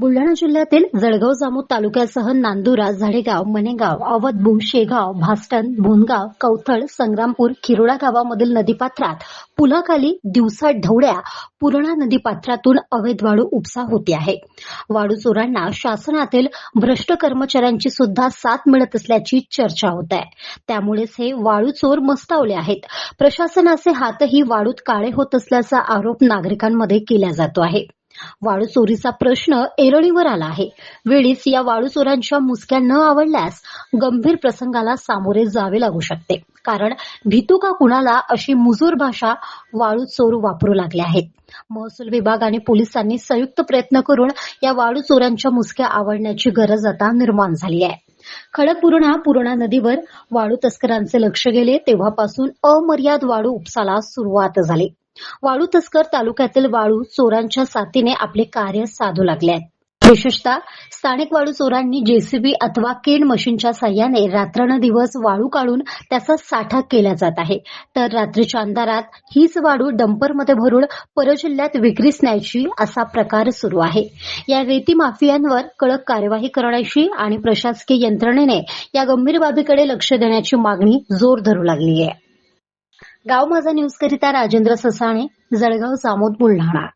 बुलढाणा जिल्ह्यातील जळगाव जामोद तालुक्यासह नांदुरा झाडेगाव मनेगाव अवधबू शेगाव भास्टन भोनगाव कौथळ संग्रामपूर खिरोडा गावामधील नदीपात्रात पुलाखाली दिवसा ढवड्या पूर्णा नदीपात्रातून अवैध वाळू उपसा होते आहे. वाळू चोरांना शासनातील भ्रष्ट कर्मचाऱ्यांची सुद्धा साथ मिळत असल्याची चर्चा होत आहे. त्यामुळेच हे वाळू चोर मस्तावले आहेत. प्रशासनाचे हातही वाळूत काळे होत असल्याचा आरोप नागरिकांमध्ये केला जातो आहे. वाळू चोरीचा प्रश्न ऐरणीवर आला आहे. वेळीच या वाळू चोरांच्या मुसक्या न आवडल्यास गंभीर प्रसंगाला सामोरे जावे लागू शकते. कारण भीतू का कुणाला अशी मुजूर भाषा वाळू चोर वापरू लागले आहेत? महसूल विभाग आणि पोलिसांनी संयुक्त प्रयत्न करून या वाळू चोरांच्या मुसक्या आवडण्याची गरज आता निर्माण झाली आहे. खडकपूर्णा पूर्णा नदीवर वाळू तस्करांचे लक्ष गेले तेव्हापासून अमर्याद वाळू उपसाला सुरुवात झाली. वाळू तस्कर तालुक्यातील वाळू चोरांच्या साथीने आपले कार्य साधू लागले आहेत विशेषतः स्थानिक वाळू चोरांनी जेसीबी अथवा केन मशीनच्या साह्याने रात्रंदिवस वाळू काढून त्याचा साठा केला जात आहे. तर रात्रीच्या अंधारात हीच वाळू डंपरमध्ये भरून परजिल्ह्यात विक्रीस न्यायची असा प्रकार सुरू आहे. या रेती माफियांवर कडक कार्यवाही करण्याची आणि प्रशासकीय यंत्रणेने या गंभीर बाबीकडे लक्ष देण्याची मागणी जोर धरू लागली आहे गाव माझा न्यूज करिता राजेंद्र ससाणे जळगाव जामोद बुलढाणा.